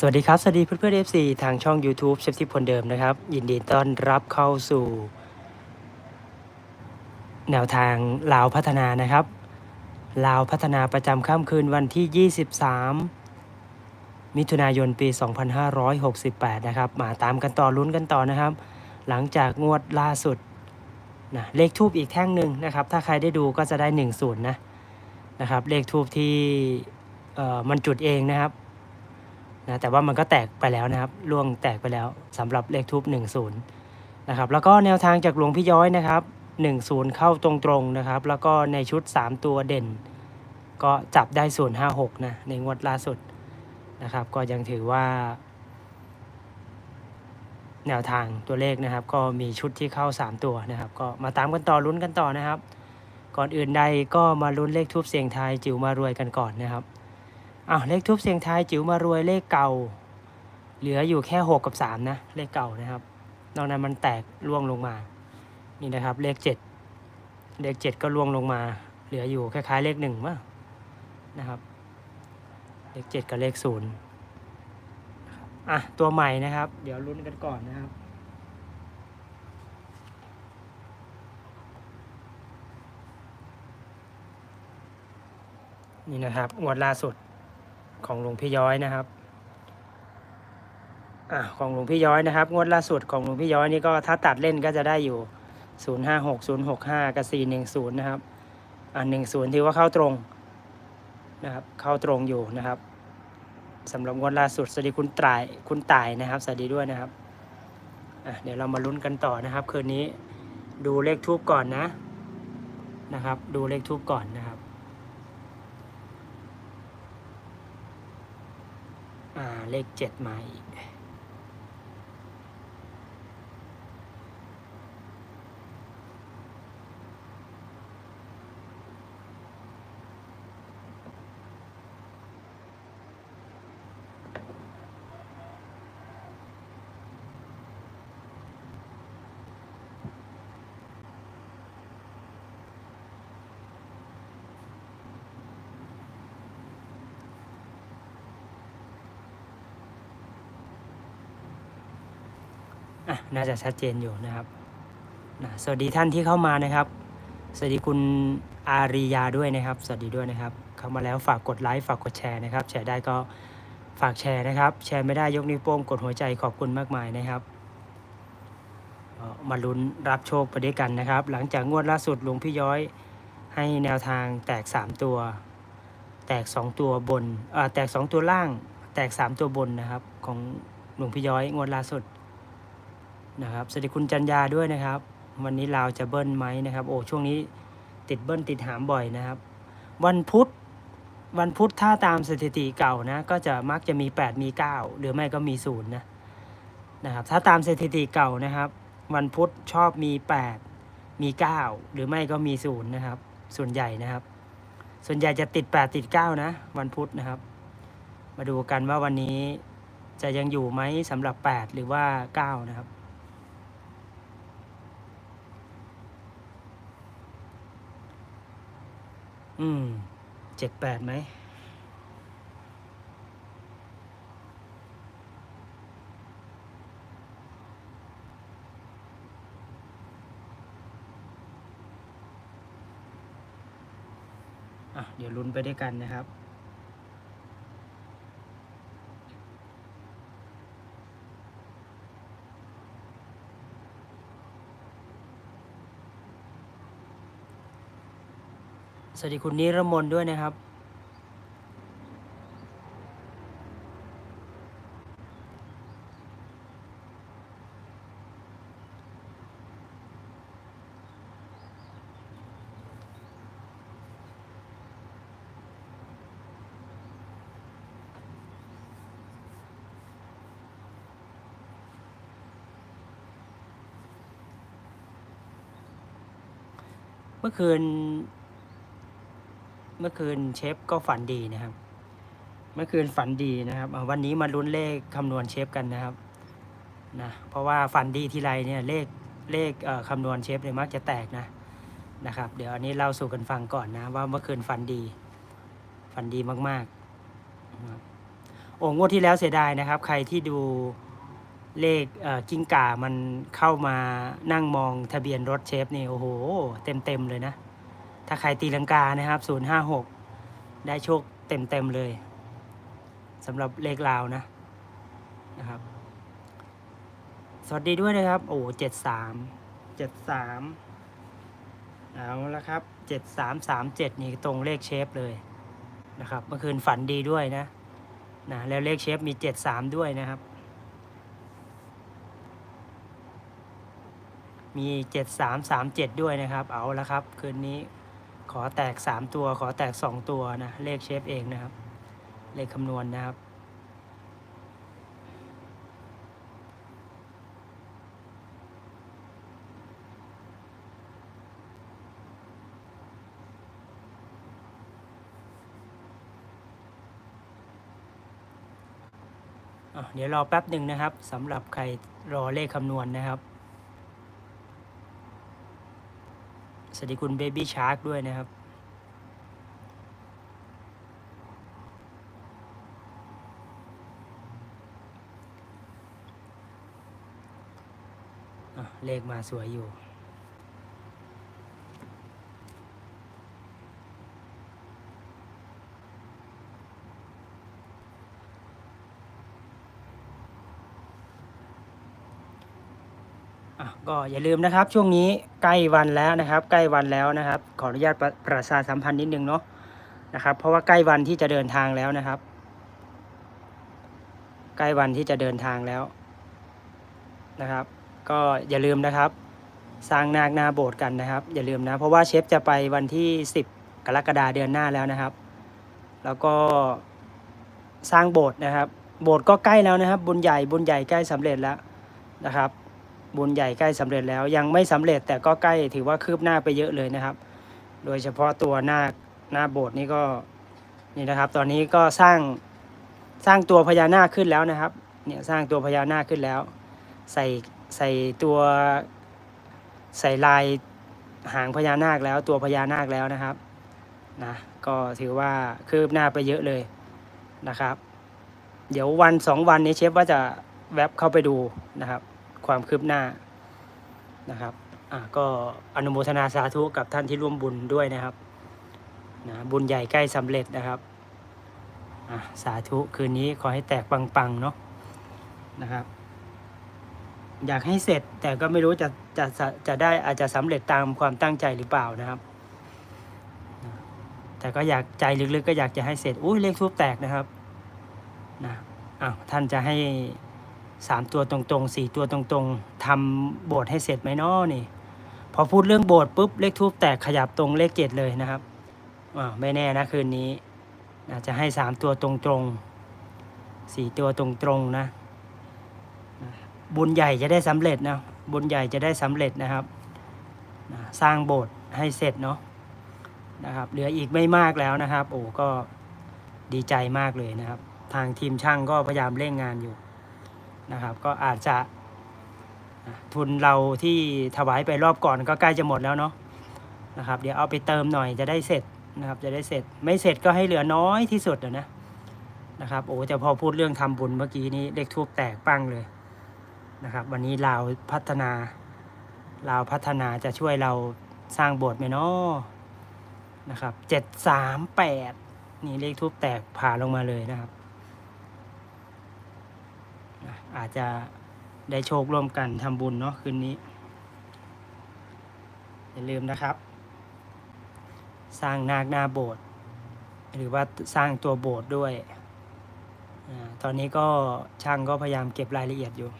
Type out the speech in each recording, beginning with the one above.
สวัสดีครับ สวัสดีเพื่อนเพื่อน FC ทางช่อง YouTube เชฟทิพย์คนเดิมนะครับ ยินดีต้อนรับเข้าสู่ แนวทางลาวพัฒนานะครับ ลาวพัฒนาประจำค่ำคืนวันที่ 23 มิถุนายนปี 2568 นะครับ มาตามกันต่อลุ้นกันต่อนะครับ หลังจากงวดล่าสุดนะเลขทูบอีกแท่งหนึ่งนะครับ ถ้าใครได้ดูก็จะได้1 0นะนะครับ เลขทูบที่เอ่อมันจุดเองนะครับ นะแต่ว่ามันก็แตกไปแล้วนะครับล่วงแตกไปแล้วสำหรับเลขทูบ10นะครับแล้วก็แนวทางจากหลวงพี่ย้อยนะครับ10 เข้าตรงๆนะครับ แล้วก็ในชุด 3 ตัวเด่น ก็จับได้ 056นะในงวดล่าสุดนะครับ ก็ยังถือว่า แนวทางตัวเลขนะครับ ก็มีชุดที่เข้า 3 ตัวนะครับ ก็มาตามกันต่อลุ้นกันต่อนะครับ ก่อนอื่นใดก็มาลุ้นเลขทูบเสียงทายจิ๋วมารวยกันก่อนนะครับ อ้าวเลขทูบเสียงทายจิ๋วมารวยเลขเก่า เหลืออยู่แค่ 6 กับ 3 นะ เลขเก่านะครับ นอกนั้นมันแตกล่วงลงมา นี่นะครับ เลข 7 เลข 7 ก็ล่วงลงมา เหลืออยู่คล้ายๆเลขหนึ่งมั้งนะครับ เลข 7 กับเลข0นะครับอะ ตัวใหม่นะครับ เดี๋ยวลุ้นกันก่อนนะครับนี่นะครับงวดล่าสุด ของหลวงพี่ย้อยนะครับอะของหลวงพี่ย้อยนะครับ งวดล่าสุดของหลวงพี่ย้อยนี่ก็ถ้าตัดเล่นก็จะได้อยู่0 5 6 0 6 5กับ4 1 0นะครับอะ10ถือว่าเข้าตรงนะครับ เข้าตรงอยู่นะครับสำหรับงวดล่าสุดสวัสดีคุณตายคุณตายนะครับสวัสดีด้วยนะครับเดี๋ยวเรามาลุ้นกันต่อนะครับ คืนนี้ดูเลขทูบก่อนนะนะครับ ดูเลขทูบก่อนนะครับ อ่า เลขเจ็ดมาอีก อะน่าจะชัดเจนอยู่นะครับนะสวัสดีท่านที่เข้ามานะครับ สวัสดีคุณอาริยาด้วยนะครับ สวัสดีด้วยนะครับ เข้ามาแล้วฝากกดไลค์ฝากกดแชร์นะครับ แชร์ได้ก็ฝากแชร์นะครับ แชร์ไม่ได้ยกนิ้วโป้งกดหัวใจขอบคุณมากมายนะครับมาลุ้นรับโชคไปด้วยกันนะครับ หลังจากงวดล่าสุดหลวงพี่ย้อยให้แนวทางแตก 3 ตัว แตก 2 ตัวบนแตก 2 ตัวล่าง แตก 3 ตัวบนนะครับ ของหลวงพี่ย้อยงวดล่าสุด นะครับสวัสดีคุณจันยาด้วยนะครับ วันนี้ลาวจะเบิ้ลไหมนะครับ โอ้ช่วงนี้ติดเบิ้ลติดหามบ่อยนะครับ วันพุธวันพุธถ้าตามสถิติเก่านะก็จะมักจะมี 8 มี 9 หรือไม่ก็มี0นะนะครับถ้าตามสถิติเก่านะครับ วันพุธชอบมี 8 มี 9 หรือไม่ก็มี0นะครับ ส่วนใหญ่นะครับ ส่วนใหญ่จะติด 8 ติด 9 นะ วันพุธนะครับ มาดูกันว่าวันนี้จะยังอยู่ไหมสำหรับ 8 หรือว่า 9 นะครับ อืมเจ็ดแปดไหมอะเดี๋ยวลุ้นไปด้วยกันนะครับ สวัสดีคุณนิรมนด้วยนะครับ เมื่อคืน เมื่อคืนเชฟก็ฝันดีนะครับ เมื่อคืนฝันดีนะครับวันนี้มาลุ้นเลขคำนวณเชฟกันนะครับนะเพราะว่าฝันดีทีไรเนี่ยเลขเลขเคำนวณเชฟเนี่ยมักจะแตกนะนะครับ เดี๋ยวอันนี้เล่าสู่กันฟังก่อนนะว่าเมื่อคืนฝันดี ฝันดีมากๆโอ้งวดที่แล้วเสียดายนะครับ ใครที่ดูเลขเกิ้งก่ามันเข้ามานั่งมองทะเบียนรถเชฟนี่โอ้โห เต็มเต็มๆเลยนะ ถ้าใครตีลังกานะครับศูนย์ห้าหกได้โชคเต็มเต็มๆเลยสำหรับเลขลาวนะนะครับ สวัสดีด้วยนะครับ โอ้เจ็ดสามเจ็ดสามเอาละครับเจ็ดสามสามเจ็ดนี่ตรงเลขเชฟเลยนะครับ เมื่อคืนฝันดีด้วยนะนะแล้วเลขเชฟมีเจ็ดสามด้วยนะครับ มีเจ็ดสามสามเจ็ดด้วยนะครับ เอาละครับ คืนนี้ ขอแตกสามตัว ขอแตกสองตัวนะ เลขเชฟเองนะครับ เลขคำนวณนะครับ เดี๋ยวรอแป๊บหนึ่งนะครับสำหรับใครรอเลขคำนวณนะครับ สวัสดีคุณเบบี้ชาร์กด้วยนะครับ เลขมาสวยอยู่ ก็อย่าลืมนะครับ ช่วงนี้ใกล้วันแล้วนะครับ ใกล้วันแล้วนะครับ ขออนุญาตประประชาสัมพันธ์นิดนึงเนาะนะครับ เพราะว่าใกล้วันที่จะเดินทางแล้วนะครับ ใกล้วันที่จะเดินทางแล้วนะครับ ก็อย่าลืมนะครับ สร้างนาคนาโบสถ์กันนะครับ อย่าลืมนะ เพราะว่าเชฟจะไปวันที่ 10 กรกฎาเดือนหน้าแล้วนะครับ แล้วก็สร้างโบสถ์นะครับ โบสถ์ก็ใกล้แล้วนะครับ บุญใหญ่บุญใหญ่ใกล้สำเร็จแล้วนะครับ บุญใหญ่ใกล้สำเร็จแล้ว ยังไม่สำเร็จแต่ก็ใกล้ถือว่าคืบหน้าไปเยอะเลยนะครับ โดยเฉพาะตัวหน้าหน้าโบสถ์นี่ก็นี่นะครับ ตอนนี้ก็สร้างสร้างตัวพญานาคขึ้นแล้วนะครับ เนี่ยสร้างตัวพญานาคขึ้นแล้ว ใส่ใส่ตัวใส่ลายหางพญานาคแล้วตัวพญานาคแล้วนะครับนะก็ถือว่าคืบหน้าไปเยอะเลยนะครับ เดี๋ยววันสองวันนี้เชฟว่าจะแวบเข้าไปดูนะครับ ความคืบหน้านะครับอะก็อนุโมทนาสาธุกับท่านที่ร่วมบุญด้วยนะครับนะบุญใหญ่ใกล้สำเร็จนะครับอะสาธุคืนนี้ขอให้แตกปังๆเนาะนะครับ อยากให้เสร็จแต่ก็ไม่รู้จะจะจะจะได้อาจจะสำเร็จตามความตั้งใจหรือเปล่านะครับ แต่ก็อยากใจลึกๆ ก็อยากจะให้เสร็จอุ้ยเลขทูบแตกนะครับนะอ้าวท่านจะให้ สามตัวตรงๆสี่ตัวตรงๆทำโบสถ์ให้เสร็จไหมน้อนี่ พอพูดเรื่องโบสถ์ปุ๊บเลขทูบแตกขยับตรงเลขเจ็ดเลยนะครับอไม่แน่นะคืนนี้อาจจะให้สามตัวตรงๆสี่ตัวตรงๆนะนะบุญใหญ่จะได้สำเร็จนะบุญใหญ่จะได้สำเร็จนะครับ สร้างโบสถ์ให้เสร็จเนาะนะครับเหลืออีกไม่มากแล้วนะครับ โอ้ก็ดีใจมากเลยนะครับ ทางทีมช่างก็พยายามเร่งงานอยู่ นะครับ ก็อาจจะทุนเราที่ถวายไปรอบก่อนก็ใกล้จะหมดแล้วเนาะนะครับ เดี๋ยวเอาไปเติมหน่อยจะได้เสร็จนะครับ จะได้เสร็จไม่เสร็จก็ให้เหลือน้อยที่สุดนะนะครับโอ้แต่พอพูดเรื่องทำบุญเมื่อกี้นี้เลขทูบแตกปั้งเลยนะครับ วันนี้ลาวพัฒนาลาวพัฒนาจะช่วยเราสร้างโบสถ์ไหมเนาะนะครับเจ็ดสามแปดนี่เลขทูบแตกผ่าลงมาเลยนะครับ อาจจะได้โชคร่วมกันทำบุญเนาะคืนนี้ อย่าลืมนะครับ สร้างนาคหน้าโบสถ์หรือว่าสร้างตัวโบสถ์ด้วยอตอนนี้ก็ช่างก็พยายามเก็บรายละเอียดอยู่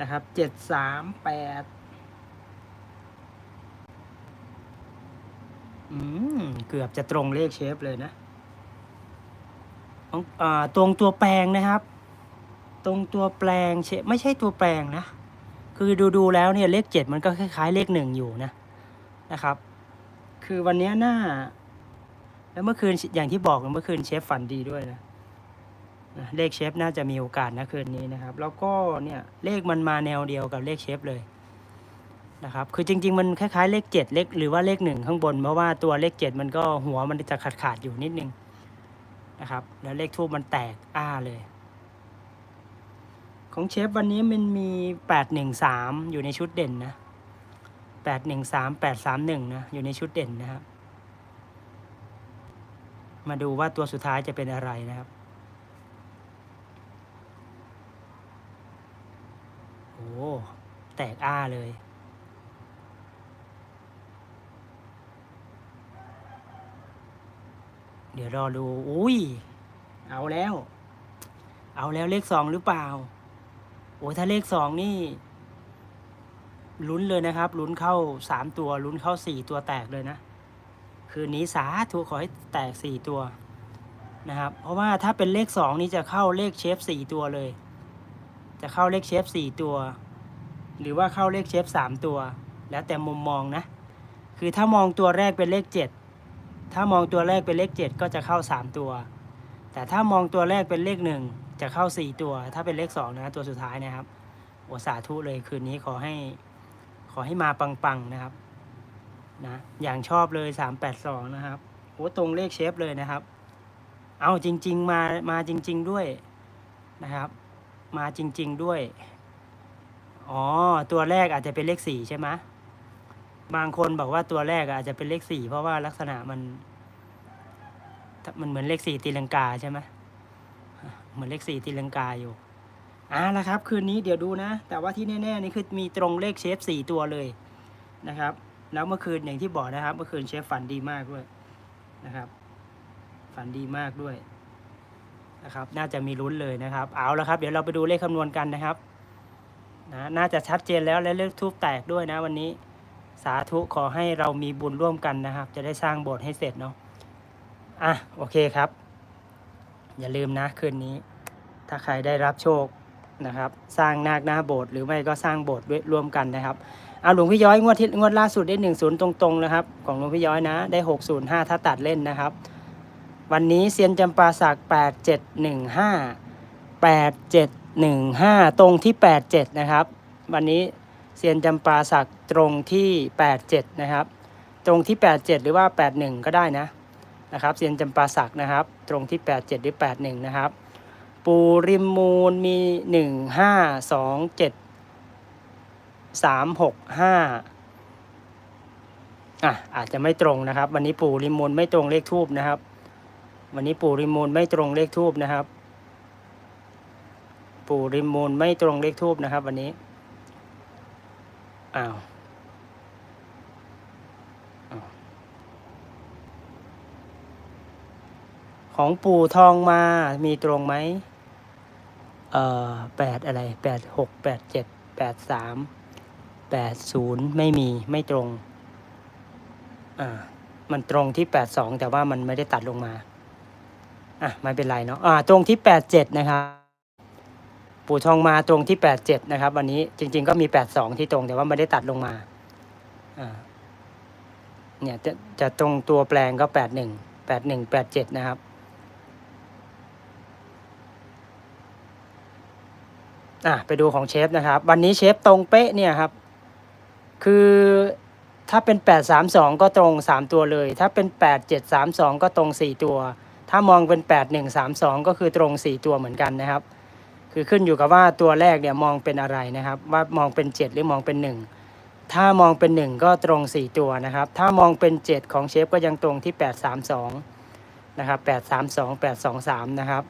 นะครับเจ็ดสามแปดอืม เกือบจะตรงเลขเชฟเลยนะของตรงตัวแปลงนะครับ ตรงตัวแปลงเชฟไม่ใช่ตัวแปลงนะ คือดูดูแล้วเนี่ยเลขเจ็ดมันก็คล้ายๆ เลขหนึ่งอยู่นะนะครับ คือวันนี้หน้า แล้วเมื่อคืนอย่างที่บอกเมื่อคืนเชฟฝันดีด้วยนะ เลขเชฟน่าจะมีโอกาสนะคืนนี้นะครับ แล้วก็เนี่ยเลขมันมาแนวเดียวกับเลขเชฟเลยนะครับ คือจริง ๆ มันคล้ายๆเลขเจ็ดเลขหรือว่าเลขหนึ่งข้างบน เพราะว่าตัวเลขเจ็ดมันก็หัวมันจะขาดขาดๆอยู่นิดนึงนะครับ แล้วเลขทูบมันแตกอ้าเลย ของเชฟวันนี้มันมีแปดหนึ่งสามอยู่ในชุดเด่นนะแปดหนึ่งสามแปดสามหนึ่งนะ อยู่ในชุดเด่นนะครับ มาดูว่าตัวสุดท้ายจะเป็นอะไรนะครับ โอ้แตกอ้าเลย เดี๋ยวรอดูอุ้ย เอาแล้ว เอาแล้วเลขสองหรือเปล่า โอ้ถ้าเลขสองนี่ ลุ้นเลยนะครับ ลุ้นเข้าสามตัว ลุ้นเข้าสี่ตัวแตกเลยนะ คืนนี้สาธุขอให้แตกสี่ตัวนะครับ เพราะว่าถ้าเป็นเลขสองนี่จะเข้าเลขเชฟสี่ตัวเลย จะเข้าเลขเชฟสี่ตัว หรือว่าเข้าเลขเชฟสามตัว แล้วแต่มุมมองนะ คือถ้ามองตัวแรกเป็นเลขเจ็ดถ้ามองตัวแรกเป็นเลขเจ็ดก็จะเข้าสามตัว แต่ถ้ามองตัวแรกเป็นเลขหนึ่งจะเข้าสี่ตัว ถ้าเป็นเลขสองนะ ตัวสุดท้ายนะครับโอสาธุเลยคืนนี้ขอให้ขอให้มาปังๆนะครับนะอย่างชอบเลยสามแปดสองนะครับโอ้ตรงเลขเชฟเลยนะครับ เอาจริง ๆ มามาจริง ๆ ด้วยนะครับ มาจริง ๆด้วย อ๋อ ตัวแรกอาจจะเป็นเลขสี่ใช่ไหมบางคนบอกว่าตัวแรกอาจจะเป็นเลขสี่เพราะว่าลักษณะมันมันเหมือนเลขสี่ตีลังกาใช่ไหมเหมือนเลขสี่ตีลังกาอยู่อ่าละครับ คืนนี้เดี๋ยวดูนะ แต่ว่าที่แน่ๆนี่คือมีตรงเลขเชฟสี่ตัวเลยนะครับ แล้วเมื่อคืนอย่างที่บอกนะครับ เมื่อคืนเชฟฝันดีมากด้วยนะครับ ฝันดีมากด้วย นะครับ น่าจะมีลุ้นเลยนะครับ เอาละครับ เดี๋ยวเราไปดูเลขคำนวณกันนะครับนะน่าจะชัดเจนแล้วและเลขทูบแตกด้วยนะวันนี้สาธุขอให้เรามีบุญร่วมกันนะครับ จะได้สร้างโบสถ์ให้เสร็จเนาะอะโอเคครับ อย่าลืมนะคืนนี้ ถ้าใครได้รับโชคนะครับ สร้างนาคหน้าโบสถ์หรือไม่ก็สร้างโบสถ์ด้วยร่วมกันนะครับเอาหลวงพี่ย้อยงวดที่งวดล่าสุดได้หนึ่งศูนย์ตรงๆนะครับ ของหลวงพี่ย้อยนะ ได้หกศูนย์ห้าถ้าตัดเล่นนะครับ วันนี้เซียนจำปาสักแปดเจ็ดหนึ่งห้าแปดเจ็ดหนึ่งห้าตรงที่แปดเจ็ดนะครับ วันนี้เซียนจำปาสักตรงที่แปดเจ็ดนะครับ ตรงที่แปดเจ็ดหรือว่าแปดหนึ่งก็ได้นะนะครับเซียนจำปาสักนะครับ ตรงที่แปดเจ็ดหรือแปดหนึ่งนะครับ ปูริมมูลมีหนึ่งห้าสองเจ็ดสามหกห้าอะอาจจะไม่ตรงนะครับ วันนี้ปู่ริมมูลไม่ตรงเลขทูบนะครับ วันนี้ปู่ริมูลไม่ตรงเลขทูบนะครับ ปู่ริมูลไม่ตรงเลขทูบนะครับ วันนี้อ้าวอ้าวของปู่ทองมามีตรงไหม เอ่อแปดอะไรแปดหกแปดเจ็ดแปดสามแปดศูนย์ไม่มีไม่ตรง อ่า มันตรงที่แปดสองแต่ว่ามันไม่ได้ตัดลงมา อะไม่เป็นไรเนาะอ่าตรงที่แปดเจ็ดนะครับปู่ทองมาตรงที่แปดเจ็ดนะครับ วันนี้จริง ๆ ก็มีแปดสองที่ตรงแต่ว่าไม่ได้ตัดลงมาอ่าเนี่ยจะจะตรงตัวแปลงก็แปดหนึ่งแปดหนึ่งแปดเจ็ดนะครับอะไปดูของเชฟนะครับ วันนี้เชฟตรงเป๊ะเนี่ยครับ คือถ้าเป็น 832 ก็ตรง 3 ตัวเลย ถ้าเป็น 8732 ก็ตรง 4 ตัว ถ้ามองเป็น 8132 ก็คือตรง 4 ตัวเหมือนกันนะครับ คือขึ้นอยู่กับว่าตัวแรกเนี่ยมองเป็นอะไรนะครับ ว่ามองเป็น 7 หรือมองเป็น 1 ถ้ามองเป็น 1 ก็ตรง 4 ตัวนะครับ ถ้ามองเป็น 7 ของเชฟก็ยังตรงที่ 832นะครับ832 823นะครับ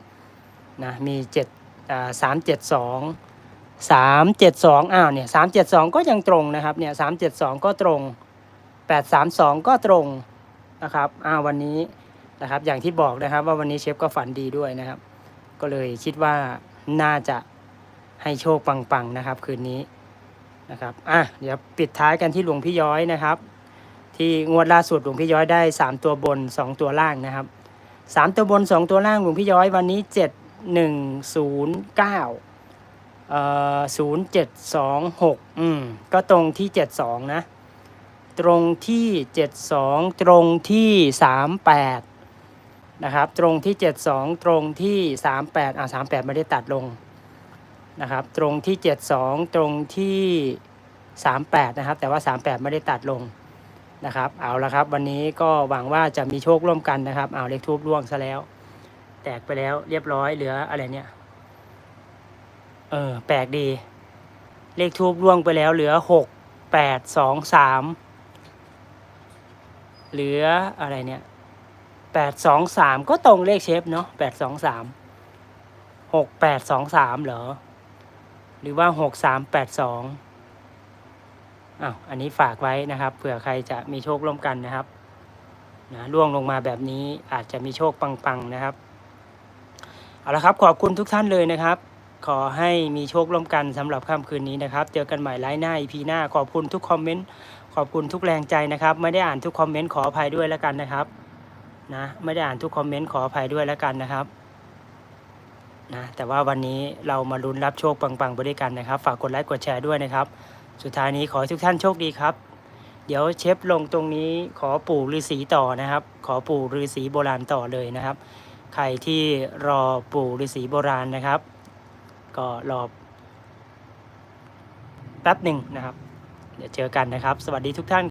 นะมี7อ่า372สามเจ็ดสองอ้าวเนี่ยสามเจ็ดสองก็ยังตรงนะครับเนี่ยสามเจ็ดสองก็ตรงแปดสามสองก็ตรงนะครับอ้าววันนี้ นะครับ อย่างที่บอกนะครับว่าวันนี้เชฟก็ฝันดีด้วยนะครับ ก็เลยคิดว่าน่าจะให้โชคปังๆนะครับ คืนนี้นะครับอะเดี๋ยวปิดท้ายกันที่หลวงพี่ย้อยนะครับ ที่งวดล่าสุดหลวงพี่ย้อยได้สามตัวบนสองตัวล่างนะครับสามตัวบนสองตัวล่างหลวงพี่ย้อยวันนี้เจ็ดหนึ่งศูนย์เก้าเอ่อศูนย์เจ็ดสองหกอืมก็ตรงที่เจ็ดสองนะ ตรงที่เจ็ดสองตรงที่สามแปด นะครับ ตรงที่ 72 ตรงที่ 38อ่า38 ไม่ได้ตัดลงนะครับ ตรงที่ 72 ตรงที่ 38 นะครับ แต่ว่า 38 ไม่ได้ตัดลงนะครับ เอาละครับ วันนี้ก็หวังว่าจะมีโชคร่วมกันนะครับ เอาเลขทูบร่วงซะแล้ว แตกไปแล้วเรียบร้อยเหลืออะไรเนี่ย เออ แปลกดี เลขทูบร่วงไปแล้วเหลือ 6 8 2 3 เหลืออะไรเนี่ย แปดสองสามก็ตรงเลขเชฟเนาะแปดสองสามหกแปดสองสามเหรอ หรือว่าหกสามแปดสองอ้าวอันนี้ฝากไว้นะครับเผื่อใครจะมีโชคร่วมกันนะครับนะล่วงลงมาแบบนี้อาจจะมีโชคปังๆนะครับเอาละครับขอบคุณทุกท่านเลยนะครับ ขอให้มีโชคร่วมกันสำหรับค่ำคืนนี้นะครับ เจอกันใหม่ไลฟ์หน้า EP หน้าขอบคุณทุกคอมเมนต์ขอบคุณทุกแรงใจนะครับ ไม่ได้อ่านทุกคอมเมนต์ขออภัยด้วยแล้วกันนะครับ นะไม่ได้อ่านทุกคอมเมนต์ขออภัยด้วยแล้วกันนะครับนะแต่ว่าวันนี้เรามาลุ้นรับโชคปังๆไปด้วยกันนะครับ ฝากกดไลค์กดแชร์ด้วยนะครับ สุดท้ายนี้ขอให้ทุกท่านโชคดีครับ เดี๋ยวเชฟลงตรงนี้ขอปู่ฤาษีต่อนะครับ ขอปู่ฤาษีโบราณต่อเลยนะครับ ใครที่รอปู่ฤาษีโบราณนะครับ ก็รอแป๊บหนึ่งนะครับ เดี๋ยวเจอกันนะครับ สวัสดีทุกท่าน